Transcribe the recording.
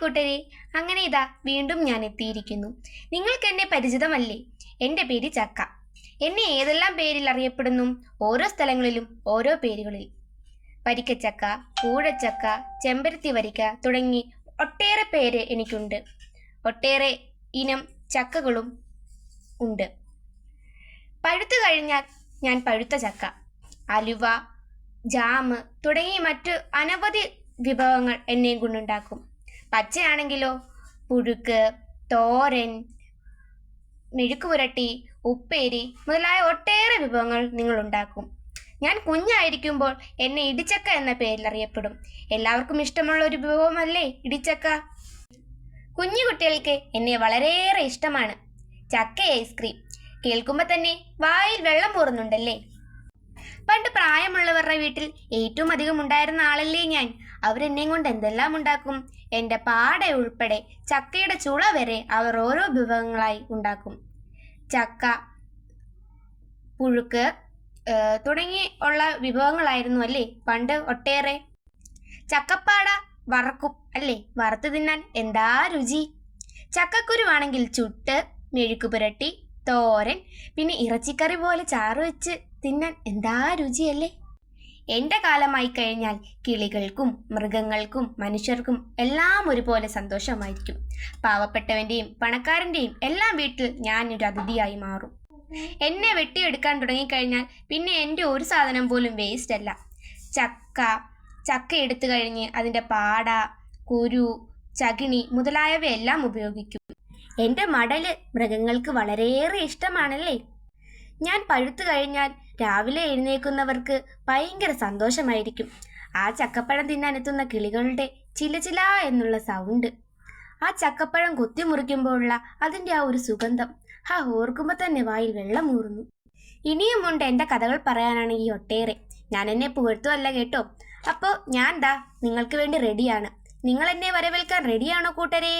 കൂട്ടരെ അങ്ങനെ ഇതാ വീണ്ടും ഞാൻ എത്തിയിരിക്കുന്നു. നിങ്ങൾക്ക് എന്നെ പരിചിതമല്ലേ? എന്റെ പേര് ചക്ക. എന്നെ ഏതെല്ലാം പേരിൽ അറിയപ്പെടുന്നു? ഓരോ സ്ഥലങ്ങളിലും ഓരോ പേരുകളിൽ. പരിക്കച്ചക്ക കൂഴച്ചക്ക ചെമ്പരത്തി വരിക്ക തുടങ്ങി ഒട്ടേറെ പേര് എനിക്കുണ്ട്. ഒട്ടേറെ ഇനം ചക്കകളും ഉണ്ട്. പഴുത്തു കഴിഞ്ഞാൽ ഞാൻ പഴുത്ത ചക്ക. അലുവ ജാമ് തുടങ്ങി മറ്റു അനവധി വിഭവങ്ങൾ എന്നെയും കൊണ്ടുണ്ടാക്കും. പച്ചയാണെങ്കിലോ? പുഴുക്ക് തോരൻ മെഴുക്കുപുരട്ടി ഉപ്പേരി മുതലായ ഒട്ടേറെ വിഭവങ്ങൾ നിങ്ങൾ ഉണ്ടാക്കും ഞാൻ കുഞ്ഞായിരിക്കുമ്പോൾ എന്നെ ഇടിച്ചക്ക എന്ന പേരിൽ അറിയപ്പെടും എല്ലാവർക്കും ഇഷ്ടമുള്ള ഒരു വിഭവമല്ലേ ഇടിച്ചക്ക? കുഞ്ഞു കുട്ടികൾക്ക് എന്നെ വളരെയേറെ ഇഷ്ടമാണ്. ചക്ക ഐസ്ക്രീം. കേൾക്കുമ്പോൾ തന്നെ വായിൽ വെള്ളം പോറുന്നുണ്ടല്ലേ പണ്ട് പ്രായമുള്ളവരുടെ വീട്ടിൽ ഏറ്റവും അധികം ഉണ്ടായിരുന്ന ആളല്ലേ ഞാൻ. അവരെന്നെയും കൊണ്ട് എന്തെല്ലാം ഉണ്ടാക്കും? എന്റെ പാട ഉൾപ്പെടെ ചക്കയുടെ ചുള വരെ അവർ ഓരോ വിഭവങ്ങളായി ഉണ്ടാക്കും. ചക്ക പുഴുക്ക് തുടങ്ങി ഉള്ള വിഭവങ്ങളായിരുന്നു അല്ലേ പണ്ട് ഒട്ടേറെ. ചക്കപ്പാട വറക്കും അല്ലേ? വറുത്ത് തിന്നാൻ എന്താ രുചി? ചക്കക്കുരുവാണെങ്കിൽ ചുട്ട് മെഴുക്ക് പുരട്ടി തോരൻ പിന്നെ ഇറച്ചിക്കറി പോലെ ചാറ് വെച്ച് തിന്നാൻ എന്താ രുചിയല്ലേ? എന്റെ കാലമായി കഴിഞ്ഞാൽ കിളികൾക്കും മൃഗങ്ങൾക്കും മനുഷ്യർക്കും എല്ലാം ഒരുപോലെ സന്തോഷമായിരിക്കും. പാവപ്പെട്ടവന്റെയും പണക്കാരന്റെയും എല്ലാം വീട്ടിൽ ഞാൻ ഒരു അതിഥിയായി മാറും. എന്നെ വെട്ടിയെടുക്കാൻ തുടങ്ങിക്കഴിഞ്ഞാൽ പിന്നെ എന്റെ ഒരു സാധനം പോലും വേസ്റ്റ് അല്ല. ചക്ക ചക്ക എടുത്തു കഴിഞ്ഞ് അതിന്റെ പാട കുരു ചകിണി മുതലായവയെല്ലാം ഉപയോഗിക്കും. എന്റെ മടൽ മൃഗങ്ങൾക്ക് വളരെയേറെ ഇഷ്ടമാണല്ലേ? ഞാൻ പഴുത്തു കഴിഞ്ഞാൽ രാവിലെ എഴുന്നേൽക്കുന്നവർക്ക് ഭയങ്കര സന്തോഷമായിരിക്കും. ആ ചക്കപ്പഴം തിന്നാനെത്തുന്ന കിളികളുടെ ചില എന്നുള്ള സൗണ്ട് ആ ചക്കപ്പഴം കൊത്തിമുറിക്കുമ്പോഴുള്ള അതിന്റെ ആ ഒരു സുഗന്ധം ആ ഓർക്കുമ്പോൾ തന്നെ വായിൽ വെള്ളം ഊറുന്നു. ഇനിയുമുണ്ട് എന്റെ കഥകൾ പറയാനാണെങ്കിൽ ഒട്ടേറെ. ഞാൻ എന്നെ പുകഴ്ത്തുമല്ല കേട്ടോ. അപ്പോൾ ഞാൻ ദാ നിങ്ങൾക്ക് വേണ്ടി റെഡിയാണ് നിങ്ങൾ എന്നെ വരവേൽക്കാൻ റെഡിയാണോ കൂട്ടരേ?